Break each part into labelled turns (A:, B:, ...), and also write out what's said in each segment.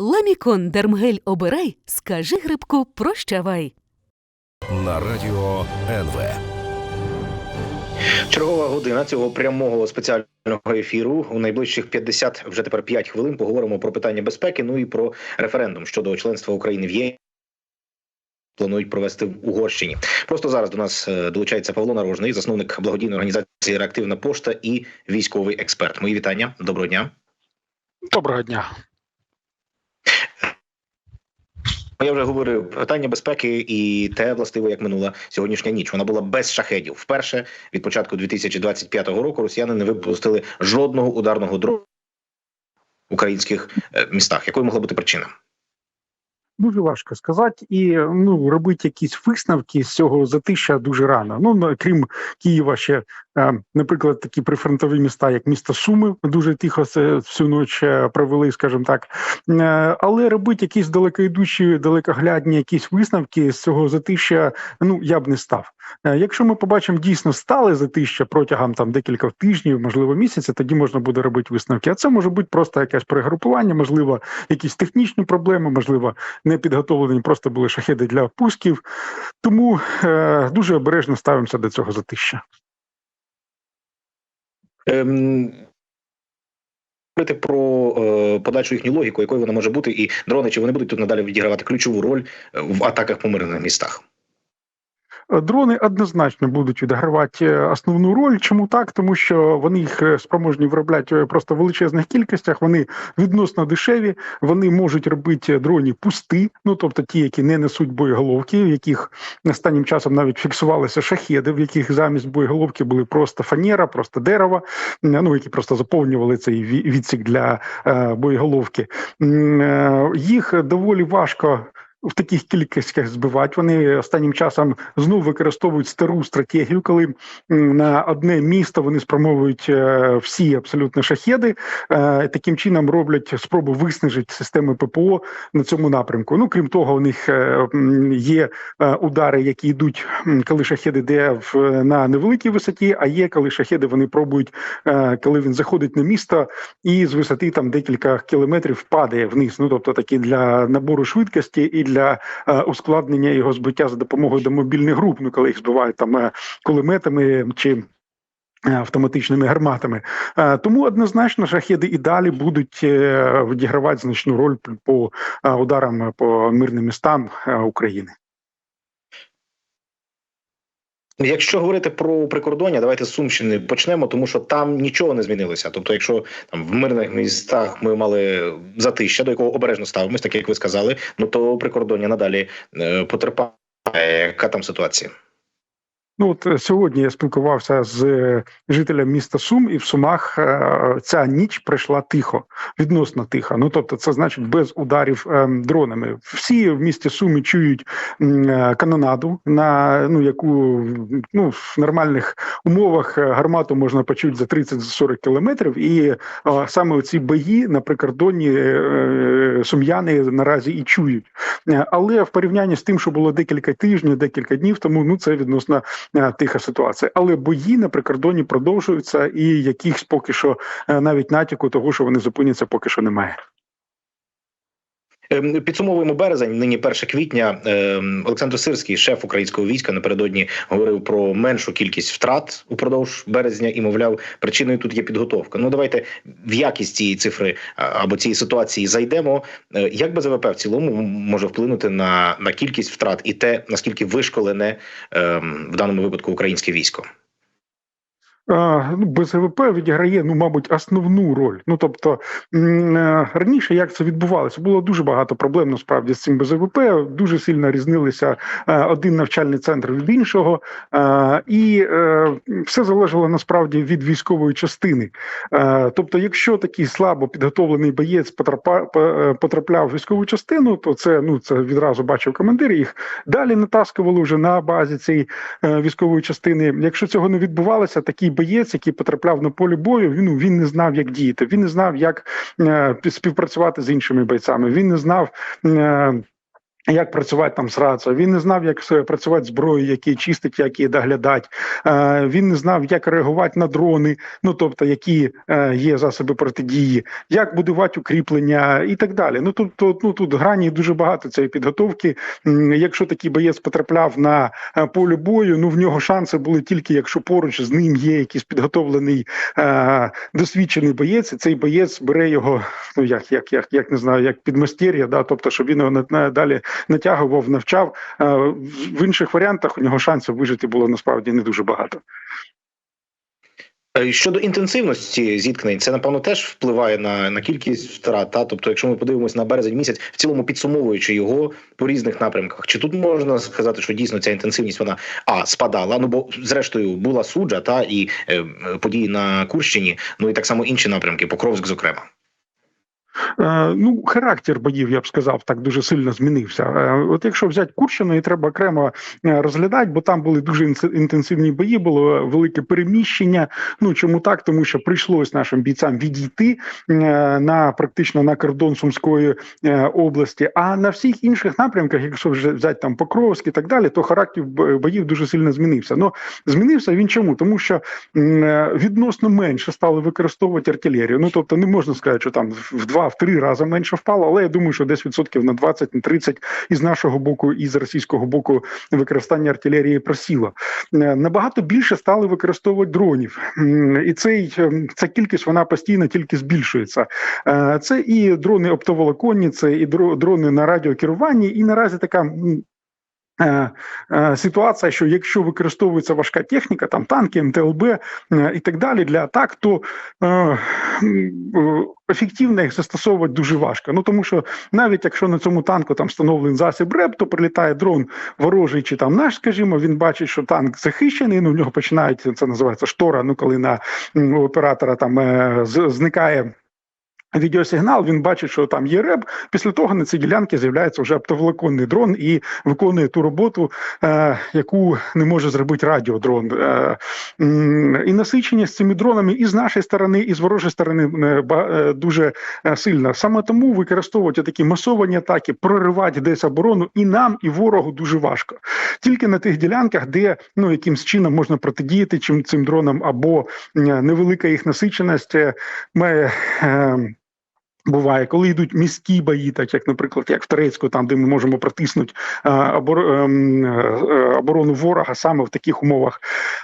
A: Ламікон Дермгель обирай, скажи грибку прощавай.
B: на радіо НВ.
C: Чергова година цього прямого спеціального ефіру. У найближчих 50, вже тепер 5 хвилин поговоримо про питання безпеки. Ну і про референдум щодо членства України в ЄС. Планують провести в Угорщині. Просто зараз до нас е, долучається Павло Нарожний, засновник благодійної організації Реактивна пошта і військовий експерт. Мої вітання. Доброго дня.
D: Доброго дня.
C: Я вже говорив питання безпеки і те властиво як минула сьогоднішня ніч. Вона була без шахедів. Вперше від початку 2025 року росіяни не випустили жодного ударного дрону в українських е, містах. Якою могла бути причина?
D: Дуже важко сказати, і ну робити якісь висновки з цього затища дуже рано. Ну крім Києва, ще е, наприклад, такі прифронтові міста, як місто Суми, дуже тихо всю ніч е, провели, скажімо так. Е, але робити якісь далекоідучі, далекоглядні якісь висновки з цього затища, ну я б не став. Е, Якщо ми побачимо дійсно стале затища протягом там декілька тижнів, можливо місяця, тоді можна буде робити висновки. А це може бути просто якесь перегрупування, можливо, якісь технічні проблеми, можливо, не підготовлені просто були шахеди для пусків. Тому е, дуже обережно ставимося до цього затища.
C: Ем... Говорити про е, подальшу їхню логіку, якою вона може бути, і дрони чи вони будуть тут надалі відігравати ключову роль е, в атаках по мирних містах.
D: Е, Дрони однозначно будуть відігравати е, основну роль. Чому так? Тому що вони їх е, спроможні виробляти просто в величезних кількостях. Вони відносно дешеві. Вони можуть робити дроні пусти, ну тобто ті, які не несуть боєголовки, в яких останнім часом навіть фіксувалися шахеди, в яких замість боєголовки були просто фанера, просто дерево, е, ну які просто заповнювали цей ві- відсік для боєголовки. Їх доволі важко в таких кількостях збивати. Вони останнім часом знову використовують стару стратегію, коли на одне місто вони спромовують е, всі абсолютно шахеди. е, Таким чином роблять спробу виснажити системи ППО на цьому напрямку. Ну крім того, у них е, є удари, які йдуть, коли шахеди йде на невеликій висоті, а є коли шахеди вони пробують, коли він заходить на місто і з висоти там декілька кілометрів падає вниз. Ну тобто такі для набору швидкості і для е, ускладнення його збиття за допомогою до мобільних груп. Ну коли їх збивають там е, кулеметами чи. е, Автоматичними гарматами, тому однозначно шахеди і далі будуть відігравати значну роль по ударам по мирним містам України.
C: Якщо говорити про прикордоння, давайте з Сумщини почнемо, тому що там нічого не змінилося. Тобто, якщо там в мирних містах ми мали затища, до якого обережно ставимось, так як ви сказали, ну то прикордоння надалі е, потерпає. Яка там ситуація?
D: Ну от е, сьогодні я спілкувався з е, жителем міста Сум, і в Сумах е, ця ніч пройшла тихо, відносно тихо. Ну тобто, це значить без ударів е, дронами. Всі в місті Суми чують канонаду, на ну яку ну в нормальних умовах гармату можна почути за 30-40 кілометрів. І саме оці бої на прикордонні сум'яни наразі і чують. Але в порівнянні з тим, що було декілька тижнів, декілька днів тому, ну це відносно тиха ситуація. Але бої на прикордоні продовжуються, і якихось поки що е, навіть натяку того, що вони зупиняться, поки що немає.
C: Ем, Підсумовуємо березень. Нині 1 квітня. Ем, Олександр Сирський, шеф українського війська, напередодні говорив про меншу кількість втрат упродовж березня і мовляв, причиною тут є підготовка. Ну давайте в якість цієї цифри або цієї ситуації зайдемо. Е, Як БЗВП в цілому може вплинути на, на кількість втрат і те наскільки вишколене ем, в даному випадку українське військо?
D: Ну, БЗВП відіграє, ну, мабуть, основну роль. Ну тобто е, раніше як це відбувалося? Було дуже багато проблем насправді з цим БЗВП. Дуже сильно різнилися е, один навчальний центр від іншого, е, і все залежало насправді від військової частини. Тобто, якщо такий слабо підготовлений боєць потрапляв в військову частину, то це ну це відразу бачив командир. Їх далі натаскували вже на базі цієї військової частини. Якщо цього не відбувалося, такий боєць, який потрапляв на полі бою, він, він не знав, як діяти. Він не знав, як е, співпрацювати з іншими бойцями. Він не знав. Е, Як працювати там з рацією, він не знав, як працювати з зброєю, які чистить, як її доглядати. Е, він не знав, як реагувати на дрони, ну тобто, які е, є засоби протидії, як будувати укріплення і так далі. Ну тут, тут, ну, тут грані дуже багато цієї підготовки. Якщо такий боєць потрапляв на е, поле бою, ну в нього шанси були тільки якщо поруч з ним є якийсь підготовлений досвідчений боєць, і цей боєць бере його, ну як, як, як, як не знаю, як підмастер'я, да, тобто, щоб він його далі натягував, навчав. Е, В інших варіантах у нього шансів вижити було насправді не дуже багато.
C: Е, Щодо інтенсивності зіткнень, це напевно теж впливає на, на кількість втрат. Та тобто, якщо ми подивимось на березень місяць, в цілому підсумовуючи його по різних напрямках, чи тут можна сказати, що дійсно ця інтенсивність вона а спадала? Ну бо зрештою була суджа та і е, події на Курщині, ну і так само інші напрямки, Покровськ, зокрема.
D: Е, Ну, характер боїв, я б сказав, так дуже сильно змінився. Е, От якщо взяти Курщину, і треба окремо е, розглядати, бо там були дуже інтенсивні бої, було велике переміщення. Ну чому так? Тому що прийшлось нашим бійцям відійти на практично на кордон Сумської області. А на всіх інших напрямках, якщо вже взяти там Покровськ і так далі, то характер боїв дуже сильно змінився. Ну змінився він чому? Тому що відносно менше стали використовувати артилерію. Ну тобто не можна сказати, що там в два, в три рази менше впало, але я думаю, що десь відсотків на 20, на 30 і з нашого боку, і з російського боку використання артилерії просіло. Е, Набагато більше стали використовувати дронів, і цей ем, ця кількість вона постійно тільки збільшується. Е, Це і дрони оптоволоконні, це і дрони на радіокеруванні, і наразі така. Е, е, Ситуація, що якщо використовується важка техніка, там танки, МТЛБ е, і так далі для атак, то ефективно їх застосовувати дуже важко. Ну тому що навіть якщо на цьому танку там встановлений засіб РЕП, то прилітає дрон ворожий чи там наш, скажімо, він бачить, що танк захищений. Ну в нього починають це називається штора. Ну коли на оператора там зникає. Відеосигнал він бачить, що там є реб. Після того на цій ділянці з'являється вже оптоволоконний дрон і виконує ту роботу, е, яку не може зробити радіодрон. Е, і насиченість цими дронами і з нашої сторони, і з ворожої сторони е, е, дуже е, сильна. Саме тому використовувати такі масовані атаки, проривати десь оборону і нам, і ворогу дуже важко. Тільки на тих ділянках, де ну якимсь чином можна протидіяти чим цим дронам, або невелика їх насиченість е, має. Е, Буває, коли йдуть міські бої, так як, наприклад, як в Турецьку, там де ми можемо протиснути е, ем, е, оборону ворога саме в таких умовах.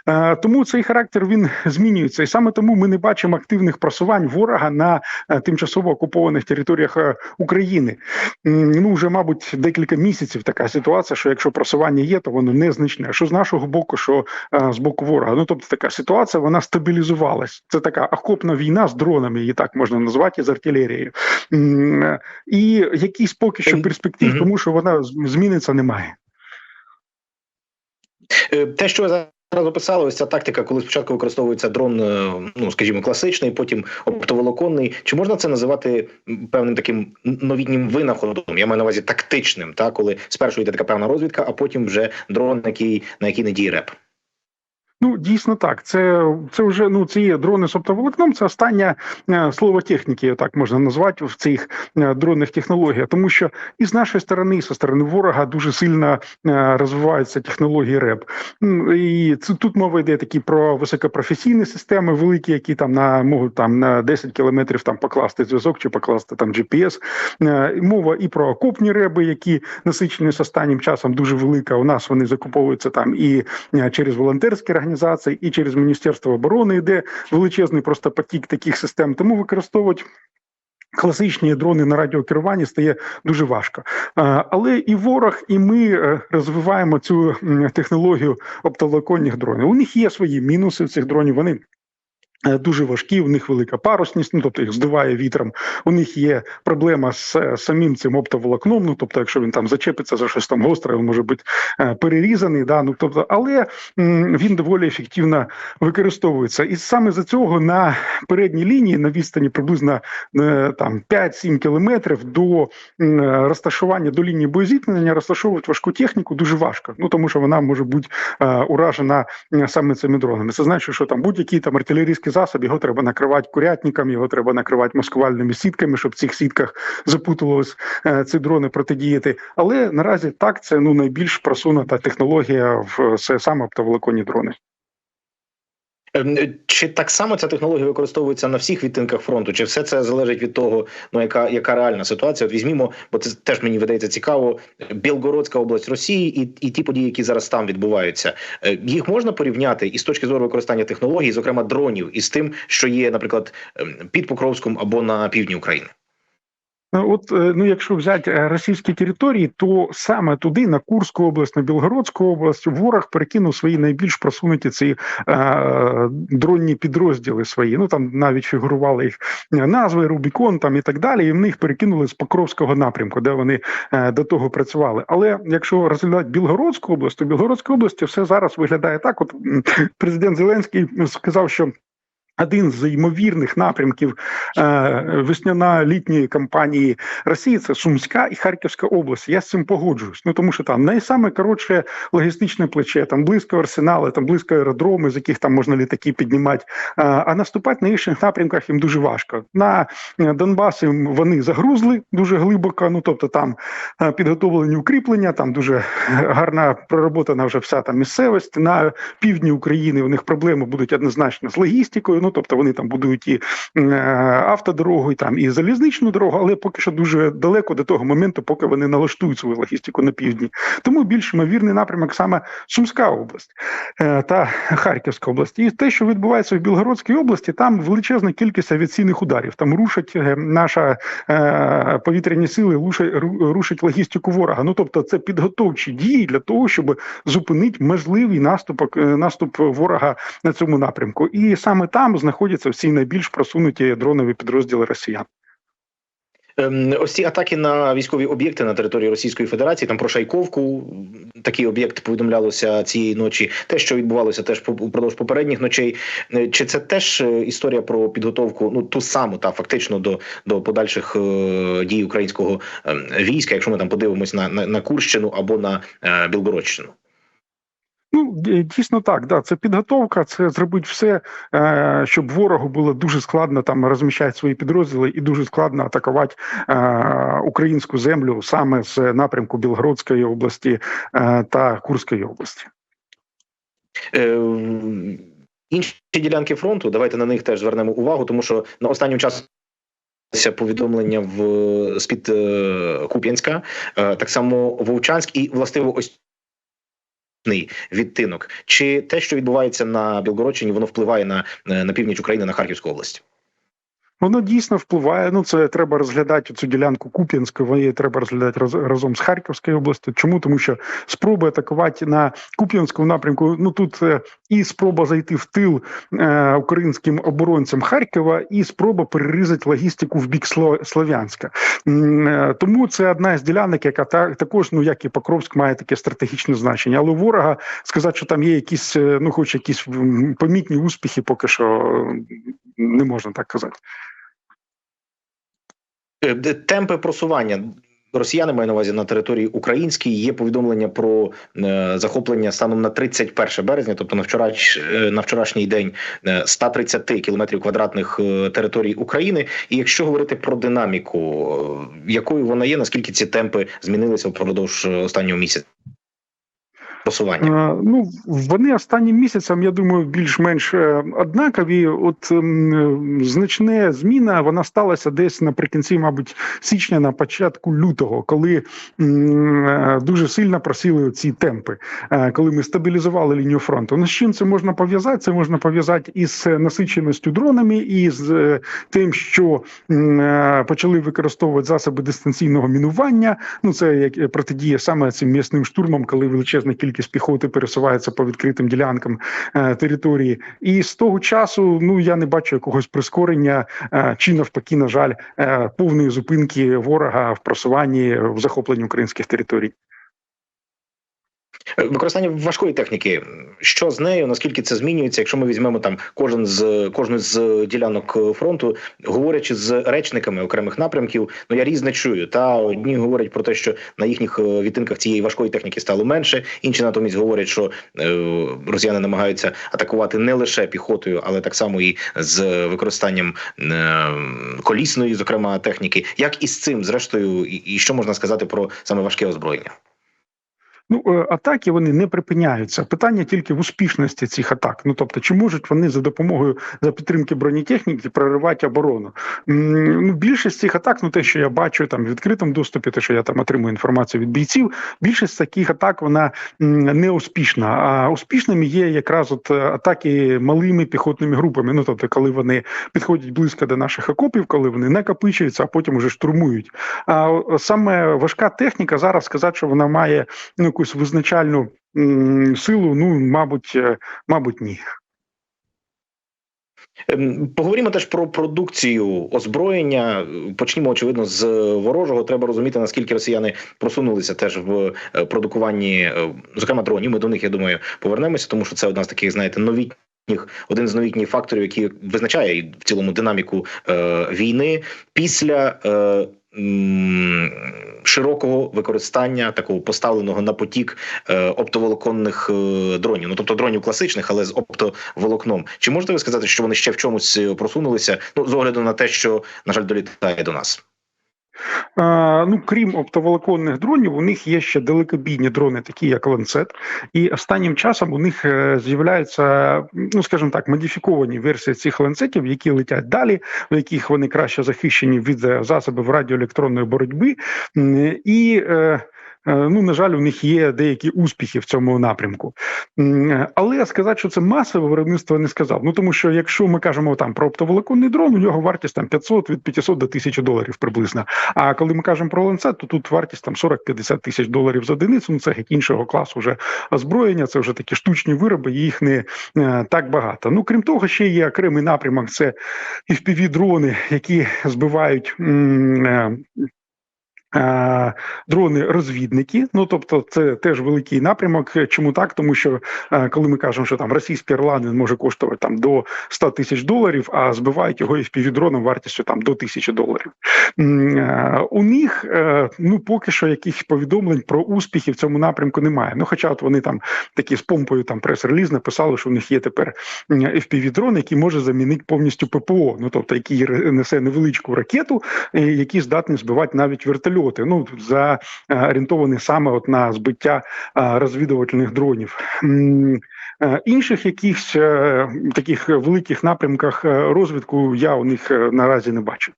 D: Е, тому цей характер він змінюється, і саме тому ми не бачимо активних просувань ворога на е, тимчасово окупованих територіях е, України. Ну вже, мабуть, декілька місяців така ситуація, що якщо просування є, то воно незначне. Що з нашого боку, що е, з боку ворога. Ну тобто така ситуація вона стабілізувалась. Це така окопна війна з дронами, її так можна назвати, з артилерією. М, е, І якийсь поки що перспектив, тому що вона зміниться, немає.
C: Е, Те, що ви зараз описали, ось ця тактика, коли спочатку використовується дрон, е, ну скажімо, класичний, потім оптоволоконний. Чи можна це називати певним таким новітнім винаходом? Я маю на увазі тактичним, та коли спершу йде така певна розвідка, а потім вже дрон, який на який не діє реп.
D: Ну, дійсно так. Це це вже ну ці дрони з оптоволокном. Це останнє е, слово техніки, так можна назвати в цих е, дронних технологіях, тому що і з нашої сторони, і зі сторони ворога, дуже сильно е, розвиваються технології РЕБ. І це тут мова йде такі про високопрофесійні системи, великі, які там на можуть там на 10 кілометрів там покласти зв'язок чи покласти там GPS. Мова і про окопні реби, які насиченість останнім часом дуже велика. У нас вони закуповуються там і через волонтерські організації, і через Міністерство оборони йде величезний просто потік таких систем. Тому використовують. Класичні дрони на радіокеруванні стає дуже важко, але і ворог, і ми е, розвиваємо цю технологію оптолоконних дронів. У них є свої мінуси в цих дронів. Вони дуже важкі, у них велика парусність, ну тобто їх здуває вітром. У них є проблема з е, самим цим оптоволокном. Ну тобто, якщо він там зачепиться за щось там гостре, він може бути е, перерізаний. Да, ну тобто, але він доволі ефективно використовується. І саме за цього на передній лінії на відстані приблизно е, там 5-7 кілометрів до е, розташування до лінії боєзіткнення розташовувати важку техніку дуже важко. Ну тому що вона може бути е, уражена е, саме цими дронами. Це значить, що там будь-який там артилерійський артилерійський засоб, його треба накривати курятниками, його треба накривати маскувальними сітками, щоб в цих сітках запутувалось е, ці дрони протидіяти. Але наразі так це ну найбільш просунута технологія в це саме оптоволоконні дрони.
C: Ем, Чи так само ця технологія використовується на всіх відтинках фронту? Чи все це залежить від того, ну яка яка реальна ситуація? От візьмімо, бо це теж мені видається цікаво. Білгородська область Росії і, і ті події, які зараз там відбуваються, Е, їх можна порівняти із точки зору використання технологій, зокрема дронів, із тим, що є, наприклад, ем, під Покровськом або на півдні України.
D: Ну, От е, ну, якщо взяти е, російські території, то саме туди, на Курську область, на Білгородську область, ворог перекинув свої найбільш просунуті ці е, дронні підрозділи свої. Ну там навіть фігурували їх назви, Рубікон там і так далі. І в них перекинули з Покровського напрямку, де вони е, до того працювали. Але якщо розглядати Білгородську область, то Білгородській області все зараз виглядає так. От президент Зеленський сказав, що. Один з ймовірних напрямків е, весняно-літньої кампанії Росії це Сумська і Харківська область. Я з цим погоджуюсь. Ну тому що там найсаме коротше логістичне плече, там близько арсенали, там близько аеродроми, з яких там можна літаки піднімати. Е, а наступати на інших напрямках їм дуже важко. На е, Донбасі вони загрузли дуже глибоко. Ну тобто там е, підготовлені укріплення, там дуже гарна пророботана вже вся там місцевість. На півдні України у них проблеми будуть однозначно з логістикою. Ну тобто вони там будують і е, автодорогу, і там і залізничну дорогу, але поки що дуже далеко до того моменту, поки вони налаштують свою логістику на півдні. Тому більш ймовірний напрямок саме Сумська область е, та Харківська область. І те, що відбувається в Білгородській області, там величезна кількість авіаційних ударів. Там рушать е, наша повітряні сили, рушать, логістику ворога. Ну тобто, це підготовчі дії для того, щоб зупинити можливий наступ, наступ ворога на цьому напрямку. І саме там знаходяться всі найбільш просунуті дронові підрозділи росіян.
C: Ем, Ось ці атаки на військові об'єкти на території Російської Федерації, там про Шайковку, такий об'єкт повідомлялося цієї ночі. Те, що відбувалося теж упродовж попередніх ночей. Е, Чи це теж е, історія про підготовку, ну ту саму та фактично до, до подальших е, дій українського ем, війська, якщо ми там подивимось на, на, на Курщину або на Білгородщину?
D: Ну дійсно так. Да, це підготовка. Це зробити все, е, щоб ворогу було дуже складно там розміщати свої підрозділи і дуже складно атакувати е, українську землю саме з напрямку Білгородської області е, та Курської області.
C: Інші ділянки фронту, давайте на них теж звернемо увагу, тому що на останнім часом повідомлення в з під Куп'янська, так само Вовчанськ і властиво ось відтинок. Чи те, що відбувається на Білгородщині, воно впливає на, е, на північ України на Харківську область?
D: Воно дійсно впливає. Ну це треба розглядати цю ділянку Куп'янську. Її треба розглядати роз, разом з Харківською областю. Чому тому, що спроби атакувати на Куп'янському напрямку? Ну тут е, і спроба зайти в тил е, українським оборонцям Харкова, і спроба перерізати логістику в бік Сло- Слов'янська. Е, Тому це одна з ділянок, яка та також, ну як і Покровськ, має таке стратегічне значення. Але ворога сказати, що там є якісь, е, ну хоч якісь помітні успіхи, поки що е, не можна так казати.
C: Е, Темпи просування. Росіяни маю на увазі на території українській є повідомлення про е, захоплення станом на 31 березня, тобто на вчорач е, на вчорашній день е, 130 кілометрів квадратних територій України. І якщо говорити про динаміку, якою вона є, наскільки ці темпи змінилися впродовж останнього місяця? Просування.
D: Е, Ну вони останнім місяцем, я думаю, більш-менш е, однакові. От е, значна зміна вона сталася десь наприкінці, мабуть, січня, на початку лютого, коли дуже сильно просіли ці темпи, коли ми стабілізували лінію фронту. Ну з чим це можна пов'язати? Це можна пов'язати із насиченістю дронами, і з тим, що почали використовувати засоби дистанційного мінування. Ну це як протидія саме цим м'ясним штурмам, коли величезна кількість піхоти пересувається по відкритим ділянкам е, території. І з того часу ну я не бачу якогось прискорення е, чи навпаки, на жаль, е, повної зупинки ворога в просуванні в захопленні українських територій.
C: Використання важкої техніки. Що з нею? Наскільки це змінюється? Якщо ми візьмемо там кожен з кожну з ділянок фронту, говорячи з речниками окремих напрямків, ну я різне чую. Та одні говорять про те, що на їхніх е, відтинках цієї важкої техніки стало менше. Інші натомість говорять, що е, росіяни намагаються атакувати не лише піхотою, але так само і з використанням е, колісної, зокрема техніки. Як із цим, зрештою, і, і що можна сказати про саме важке озброєння?
D: Ну, е, атаки вони не припиняються. Питання тільки в успішності цих атак. Ну тобто, чи можуть вони за допомогою за підтримки бронетехніки проривати оборону? Ну, більшість цих атак, ну те, що я бачу там в відкритому доступі, те, що я там отримую інформацію від бійців, більшість таких атак вона не успішна. А успішними є якраз от е, атаки малими піхотними групами. Ну тобто, коли вони підходять близько до наших окопів, коли вони накопичуються, а потім уже штурмують. А саме важка техніка зараз сказати, що вона має ну, якусь визначальну силу, ну мабуть, е, мабуть, ні.
C: Ем, Поговоримо теж про продукцію озброєння. Почнімо очевидно з ворожого. Треба розуміти наскільки росіяни просунулися теж в е, продукуванні, е, зокрема дронів. Ми до них я думаю повернемося, тому що це одна з таких, знаєте, новітніх. Один з новітніх факторів, який визначає в цілому динаміку е, війни після е, широкого використання такого поставленого на потік е, оптоволоконних е, дронів, ну тобто дронів класичних, але з оптоволокном. Чи можете ви сказати, що вони ще в чомусь е, просунулися? Ну з огляду на те, що на жаль долітає до нас.
D: Ну, крім оптоволоконних дронів, у них є ще далекобійні дрони, такі як ланцет. І останнім часом у них е, з'являються, ну скажімо так, модифіковані версії цих ланцетів, які летять далі, в яких вони краще захищені від е, засобів радіоелектронної боротьби. І е, Ну, на жаль, у них є деякі успіхи в цьому напрямку, але сказати, що це масове виробництво не сказав. Ну тому що якщо ми кажемо там про оптоволоконний дрон, у нього вартість там 500 від 500 до 1000 доларів приблизно. А коли ми кажемо про ланцет, то тут вартість там 40-50 тисяч доларів за одиницю. Ну це геть іншого класу вже озброєння. Це вже такі штучні вироби, їх не е, так багато. Ну крім того, ще є окремий напрямок. Це fpv дрони, які збивають. е, е, Дрони-розвідники, ну тобто, це теж великий напрямок. Чому так? Тому що е, коли ми кажемо, що там російський Орлан він може коштувати там до 100 тисяч доларів, а збивають його FPV-дроном вартістю там до тисячі доларів. Е, У них е, ну поки що якихось повідомлень про успіхи в цьому напрямку немає. Ну, хоча от вони там такі з помпою там прес-реліз написали, що у них є тепер FPV-дрон, який може замінити повністю ППО. Ну тобто, який несе невеличку ракету, е, які здатні збивати навіть вертольоти. Ну за орієнтовані орієнтований саме от на збиття е, розвідувальних дронів. Е, Інших якихось е, таких великих напрямках е, розвитку я у них е, наразі не бачу.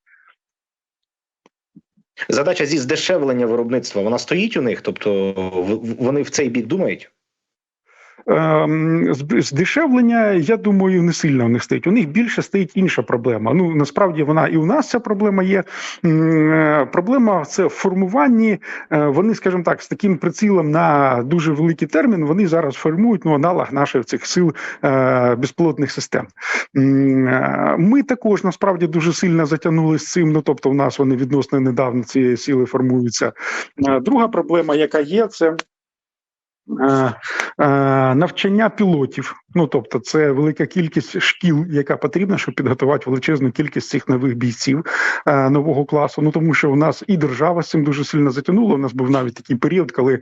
C: Задача зі здешевлення виробництва вона стоїть у них, тобто вони в цей бік думають.
D: Ем, Здешевлення, я думаю, не сильно у них стоїть. У них більше стоїть інша проблема. Ну насправді вона і у нас ця проблема є. Е, Проблема це в формуванні. Е, Вони, скажімо так, з таким прицілом на дуже великий термін. Вони зараз формують ну, аналог наших цих сил е, безпілотних систем. Ми також насправді дуже сильно затягнули з цим. Ну тобто, у нас вони відносно недавно ці сили формуються. Друга проблема, яка є, це. Е, е, навчання пілотів. Ну тобто, це велика кількість шкіл, яка потрібна, щоб підготувати величезну кількість цих нових бійців е, нового класу. Ну тому що у нас і держава з цим дуже сильно затягнула. У нас був навіть такий період, коли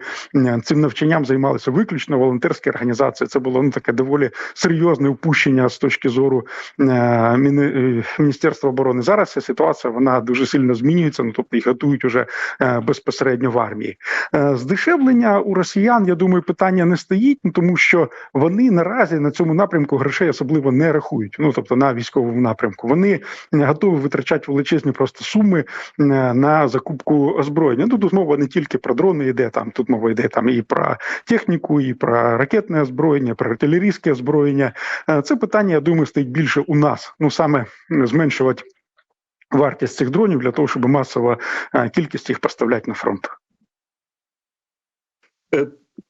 D: цим навчанням займалися виключно волонтерські організації. Це було ну таке доволі серйозне упущення з точки зору е, е, Міністерства оборони. Зараз ця ситуація вона дуже сильно змінюється. Ну тобто їх готують уже е, безпосередньо в армії. Е, Здешевлення у росіян, я думаю, питання не стоїть, ну тому що вони наразі на цьому напрямку грошей особливо не рахують. Ну тобто на військовому напрямку. Вони е, готові витрачати величезні просто суми е, на закупку озброєння. Ну тут мова не тільки про дрони йде там. Тут мова йде там і про техніку, і про ракетне озброєння, про артилерійське озброєння. Е, Це питання, я думаю, стоїть більше у нас. Ну саме зменшувати. Вартість цих дронів для того, щоб масово е, кількість їх поставляти на фронт.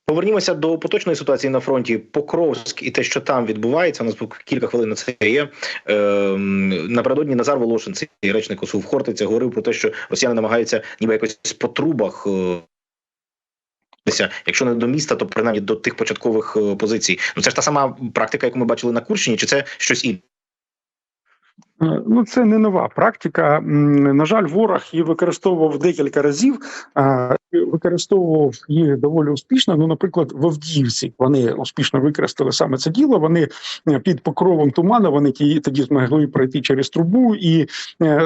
C: Е, Повернімося до поточної ситуації на фронті. Покровськ і те, що там відбувається. У нас кілька хвилин на це є. Ем, напередодні Назар Волошин, цей речник ОСУ в Хортиця, говорив про те, що росіяни намагаються ніби якось по трубах. е, Якщо не до міста, то принаймні до тих початкових е, позицій. Ну це ж та сама практика, яку ми бачили на Курщині, чи це щось інше?
D: Е, Ну, це не нова практика. На жаль, ворог її використовував декілька разів. Використовував її доволі успішно. Ну, наприклад, в Авдіївці вони успішно використали саме це діло. Вони е, під покровом туману вони ті- тоді змогли пройти через трубу і е,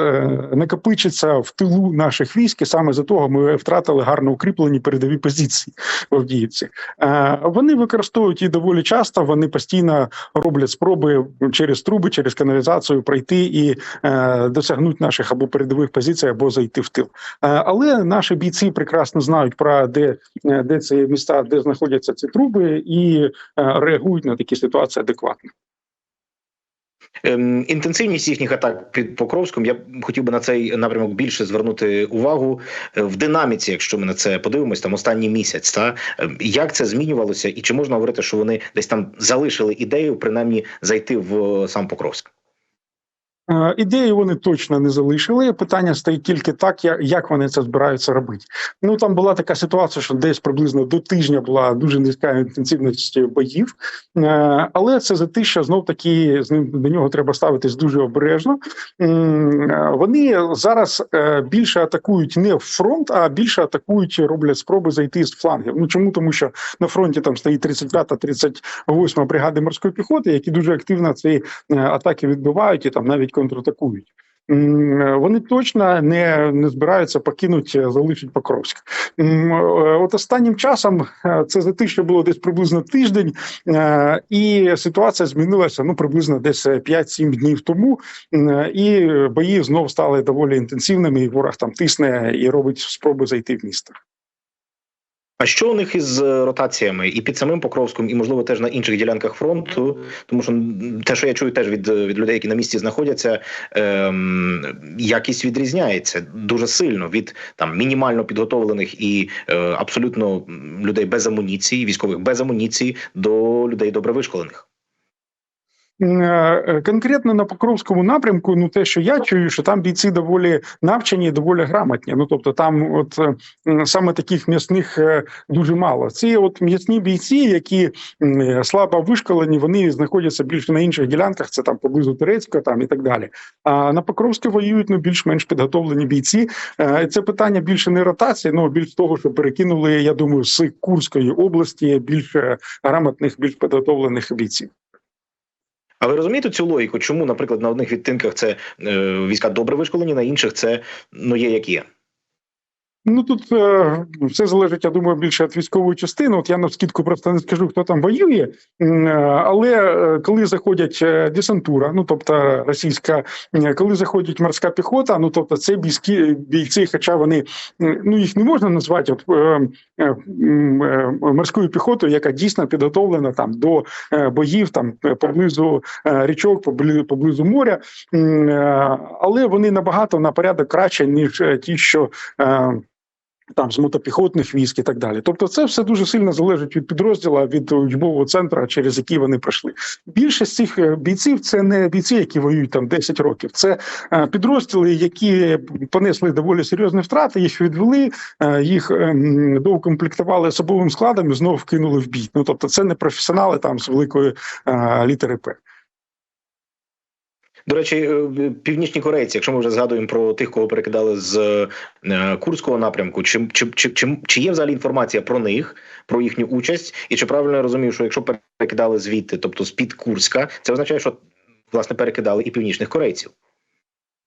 D: накопичиться в тилу наших військ. І саме за того ми втратили гарно укріплені передові позиції в Авдіївці. Вони використовують її доволі часто. Вони постійно роблять спроби через труби, через каналізацію пройти і е, досягнути наших або передових позицій, або зайти в тил. Е, але наші бійці прекрасно знають про де, е, де ці міста, де знаходяться ці труби, і е, реагують на такі ситуації адекватно.
C: Ем, інтенсивність їхніх атак під Покровськом. Я хотів би на цей напрямок більше звернути увагу Е, в динаміці, якщо ми на це подивимось, там останній місяць. Та Ем, як це змінювалося, і чи можна говорити, що вони десь там залишили ідею, принаймні зайти в е, сам Покровськ?
D: Е, Ідеї вони точно не залишили. Питання стоїть тільки так, як вони це збираються робити. Ну там була така ситуація, що десь приблизно до тижня була дуже низька інтенсивність боїв, Е, але це за те, що знов таки з ним до нього треба ставитись дуже обережно. Е, Вони зараз більше атакують не в фронт, а більше атакують, роблять спроби зайти з флангів. Ну чому тому, що на фронті там стоїть 35-та, 38 бригади морської піхоти, які дуже активно ці атаки відбивають і там навіть контратакують. Е, Вони точно не, не збираються покинути, е, залишить Покровськ. Е, От останнім часом е, це за що було десь приблизно тиждень, і ситуація змінилася ну приблизно десь е, 5-7 днів тому. І бої знов стали доволі інтенсивними. І ворог там тисне і робить спроби зайти в місто.
C: А що у них із е, ротаціями і під самим Покровськом, і можливо теж на інших ділянках фронту? Тому що те, що я чую, теж від, е, від людей, які на місці знаходяться, ем, якість відрізняється дуже сильно від там мінімально підготовлених і е, абсолютно людей без амуніції, військових без амуніції, до людей добре вишколених.
D: Е, Конкретно на Покровському напрямку, ну те, що я чую, що там бійці доволі навчені, доволі грамотні. Ну тобто, там, от е, саме таких м'ясних е, дуже мало. Ці от м'ясні бійці, які е, слабо вишколені, вони знаходяться більше на інших ділянках. Це там поблизу Турецька, там і так далі. А на Покровське воюють ну більш-менш підготовлені бійці. Е, Це питання більше не ротації, ну більш того, що перекинули, я думаю, з Курської області більш е, грамотних, більш підготовлених бійців.
C: А ви розумієте цю логіку? Чому, наприклад, на одних відтинках це е, війська добре вишколені, на інших це ну є як є?
D: Ну тут е, все залежить, я думаю, більше від військової частини. От я на скидку просто не скажу, хто там воює. Е, Але е, коли заходять е, десантура, ну тобто російська, коли заходять морська піхота, ну тобто це бійські бійці, хоча вони ну їх не можна назвати от, е, е, морською піхотою, яка дійсно підготовлена там до боїв там поблизу річок, поблизу, моря. Але вони набагато на порядок краще, ніж ті, що. Там з мотопіхотних військ і так далі. Тобто, це все дуже сильно залежить від підрозділу, від учбового центру, через який вони пройшли. Більшість цих е, бійців це не бійці, які воюють там 10 років. Це е, підрозділи, які понесли доволі серйозні втрати, їх відвели, е, їх доукомплектували особовим складом і знову вкинули в бій. Ну тобто, це не професіонали там з великої літери П.
C: До речі, е, північні корейці, якщо ми вже згадуємо про тих, кого перекидали з е, Курського напрямку, чи, чи, чи, чи, чи є взагалі інформація про них, про їхню участь, і чи правильно я розумію, що якщо перекидали звідти, тобто з під Курська, це означає, що власне перекидали і північних корейців.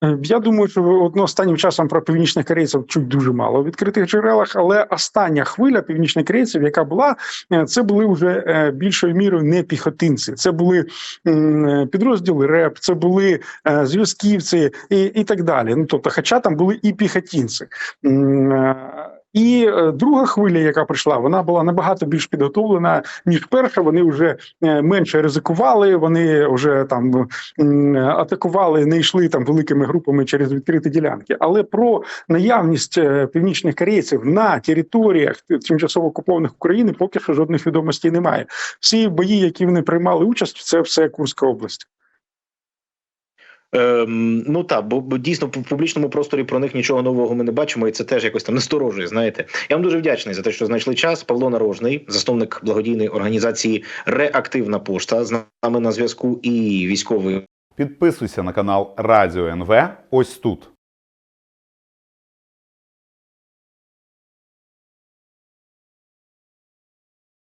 D: Е, Я думаю, що одно останнім часом про північних корейців чуть дуже мало в відкритих джерелах, але остання хвиля північних корейців, яка була, е, це були вже е, більшою мірою не піхотинці. Це були підрозділи РЕП, це були зв'язківці і, і так далі. Ну тобто, хоча там були і піхотинці. І е, друга хвиля, яка прийшла, вона була набагато більш підготовлена ніж перша. Вони вже е, менше ризикували. Вони вже там атакували, не йшли там великими групами через відкриті ділянки. Але про наявність е, північних корейців на територіях тимчасово окупованих України поки що жодних відомостей немає. Всі бої, які вони приймали участь, це все Курська область.
C: Ем, ну так, бо, бо дійсно в публічному просторі про них нічого нового ми не бачимо, і це теж якось там насторожує. Знаєте, я вам дуже вдячний за те, що знайшли час. Павло Нарожний, засновник благодійної організації Реактивна пошта, з нами на зв'язку і військовий
E: Підписуйся на канал Радіо НВ ось тут.